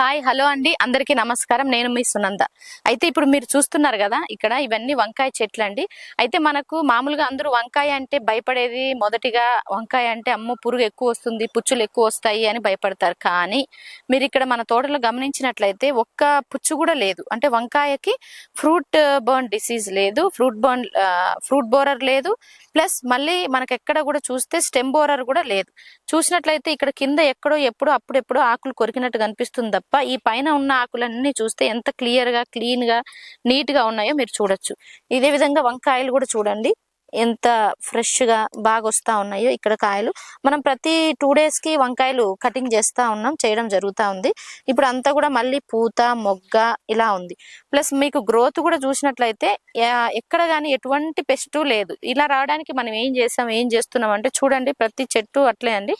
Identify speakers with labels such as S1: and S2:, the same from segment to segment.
S1: Hi hello అండి. అందరికీ నమస్కారం. నేను మీ సునంద. అయితే ఇప్పుడు మీరు చూస్తున్నారు కదా ఇక్కడ ఇవన్నీ వంకాయ చెట్లు అండి అయితే మనకు మామూలుగా అందరూ వంకాయ అంటే భయపడేది మొదటిగా వంకాయ అంటే అమ్మో పురుగు ఎక్కువ వస్తుంది పుచ్చులు ఎక్కువ వస్తాయి అని భయపడతారు. కానీ మీరు ఇక్కడ మన తోటలో గమనించినట్లయితే ఒక్క పుచ్చు కూడా లేదు. అంటే వంకాయకి ఫ్రూట్ బర్న్ డిసీజ్ లేదు ఫ్రూట్ బర్న్ ఫ్రూట్ బోరర్ లేదు. ప్లస్ మళ్ళీ మనకి ఎక్కడ కూడా చూస్తే స్టెమ్ బోరర్ కూడా లేదు. చూసినట్లయితే ఇక్కడ కింద ఎక్కడో ఎప్పుడో అప్పుడెప్పుడో ఆకులు కొరికినట్టు కనిపిస్తుంది తప్ప ఈ పైన ఉన్న ఆకులన్నీ చూస్తే ఎంత క్లియర్గా క్లీన్గా నీట్గా ఉన్నాయో మీరు చూడొచ్చు. ఇదే విధంగా వంకాయలు కూడా చూడండి. ఎంత ఫ్రెష్గా బాగా వస్తా ఉన్నాయో ఇక్కడ కాయలు. మనం ప్రతి టూ డేస్కి వంకాయలు కటింగ్ చేస్తా ఉన్నాం చేయడం జరుగుతా ఉంది. ఇప్పుడు అంతా కూడా మళ్ళీ పూత మొగ్గ ఇలా ఉంది. ప్లస్ మీకు గ్రోత్ కూడా చూసినట్లయితే ఎక్కడ కానీ ఎటువంటి పెస్ట్ లేదు. ఇలా రావడానికి మనం ఏం చేసాం ఏం చేస్తున్నాం అంటే చూడండి ప్రతి చెట్టు అట్లే అండి.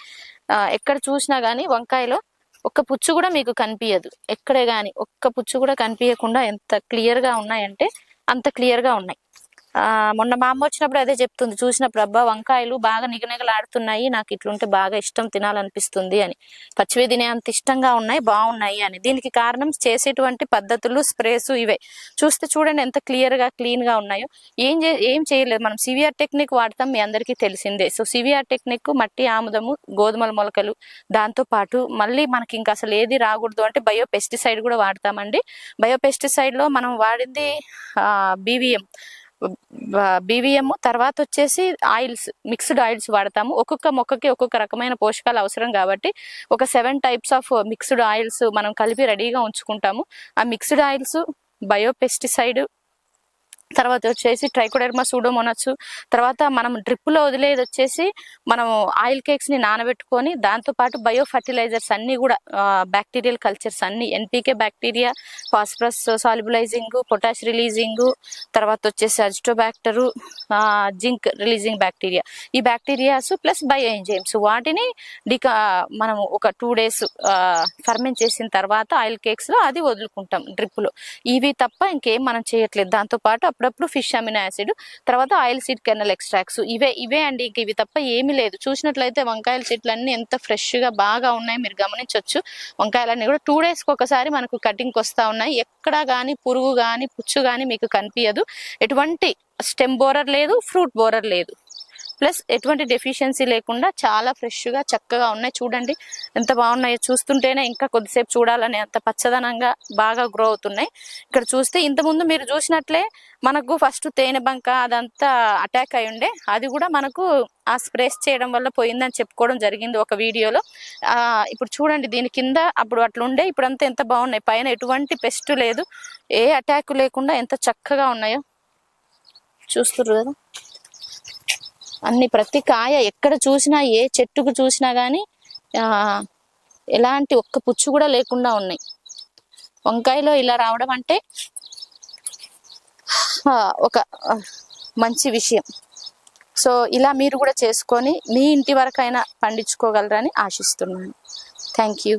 S1: ఎక్కడ చూసినా కానీ వంకాయలో ఒక్క పుచ్చు కూడా మీకు కనిపించదు ఎక్కడే కానీ ఒక్క పుచ్చు కూడా కనిపించకుండా ఎంత క్లియర్గా ఉన్నాయంటే అంత క్లియర్గా ఉన్నాయి. ఆ మొన్న మా అమ్మ వచ్చినప్పుడు అదే చెప్తుంది. చూసినప్పుడు అబ్బా వంకాయలు బాగా నిగనిగలాడుతున్నాయి. నాకు ఇట్లుంటే బాగా ఇష్టం తినాలనిపిస్తుంది అని. పచ్చివి తినే అంత ఇష్టంగా ఉన్నాయి బాగున్నాయి అని. దీనికి కారణం చేసేటువంటి పద్ధతులు స్ప్రేస్ ఇవే. చూస్తే చూడండి ఎంత క్లియర్గా క్లీన్గా ఉన్నాయో. ఏం ఏం చేయలేదు. మనం సివిఆర్ టెక్నిక్ వాడతాం మీ అందరికీ తెలిసిందే. సో సివిఆర్ టెక్నిక్ మట్టి ఆముదము గోధుమల మొలకలు దాంతో పాటు మళ్ళీ మనకి ఇంకా అసలు ఏది రాకూడదు అంటే బయో పెస్టిసైడ్ కూడా వాడతామండి. బయో పెస్టిసైడ్లో మనం వాడింది బీవీఎం బీవీఎం తర్వాత వచ్చేసి ఆయిల్స్ మిక్స్డ్ ఆయిల్స్ వాడతాము. ఒక్కొక్క మొక్కకి ఒక్కొక్క రకమైన పోషకాలు అవసరం కాబట్టి ఒక seven types of mixed oils మనం కలిపి రెడీగా ఉంచుకుంటాము. ఆ మిక్స్డ్ ఆయిల్స్ బయోపెస్టిసైడ్ తర్వాత వచ్చేసి ట్రైకోడెర్మా సూడోమోనస్ తర్వాత మనం డ్రిప్లో వదిలేది వచ్చేసి మనం ఆయిల్ కేక్స్ని నానబెట్టుకొని దాంతో పాటు బయో ఫర్టిలైజర్స్ అన్ని కూడా బ్యాక్టీరియల్ కల్చర్స్ అన్ని NPK bacteria phosphorus solubilizing potash releasing తర్వాత వచ్చేసి అజిటోబ్యాక్టరు జింక్ రిలీజింగ్ బ్యాక్టీరియా. ఈ బ్యాక్టీరియాస్ ప్లస్ బయో ఎంజైమ్స్ వాటిని డికా మనం ఒక టూ డేస్ ఫర్మెంట్ చేసిన తర్వాత ఆయిల్ కేక్స్లో అది వదులుకుంటాం డ్రిప్లో ఇవి తప్ప ఇంకేం మనం చేయట్లేదు. దాంతో పాటు అప్పుడప్పుడు ఫిష్ అమినో యాసిడ్ తర్వాత ఆయిల్ సీడ్ కెనల్ ఎక్స్ట్రాక్ట్స్. ఇవే ఇవే అండి ఇంక ఇవి తప్ప ఏమీ లేదు. చూసినట్లయితే వంకాయల చెట్లు అన్ని ఎంత ఫ్రెష్గా బాగా ఉన్నాయి మీరు గమనించవచ్చు వంకాయలన్నీ కూడా టూ డేస్కి ఒకసారి మనకు కటింగ్ వస్తా ఉన్నాయి. ఎక్కడ కానీ పురుగు కానీ పుచ్చు కానీ మీకు కనిపించదు ఎటువంటి స్టెమ్ బోరర్ లేదు ఫ్రూట్ బోరర్ లేదు. ప్లస్ ఎటువంటి డెఫిషియన్సీ లేకుండా చాలా ఫ్రెష్గా చక్కగా ఉన్నాయి. చూడండి ఎంత బాగున్నాయో చూస్తుంటేనే ఇంకా కొద్దిసేపు చూడాలని అంత పచ్చదనంగా బాగా గ్రో అవుతున్నాయి. ఇక్కడ చూస్తే ఇంతకుముందు మీరు చూసినట్లే మనకు ఫస్ట్ తేనె బంక అదంతా అటాక్ అయి ఉండే. అది కూడా మనకు ఆ స్ప్రేస్ చేయడం వల్ల పోయిందని చెప్పుకోవడం జరిగింది ఒక వీడియోలో. ఇప్పుడు చూడండి దీని కింద అప్పుడు అట్లుండే ఉండే. ఇప్పుడు ఎంత బాగున్నాయి. పైన ఎటువంటి పెస్ట్ లేదు. ఏ అటాక్ లేకుండా ఎంత చక్కగా ఉన్నాయో చూస్తున్నారు కదా. అన్ని ప్రతి కాయ ఎక్కడ చూసినా ఏ చెట్టుకు చూసినా కానీ ఎలాంటి ఒక్క పుచ్చు కూడా లేకుండా ఉన్నాయి. వంకాయలో ఇలా రావడం అంటే ఒక మంచి విషయం. సో ఇలా మీరు కూడా చేసుకొని మీ ఇంటి వరకైనా పండించుకోగలరని ఆశిస్తున్నాను. Thank you.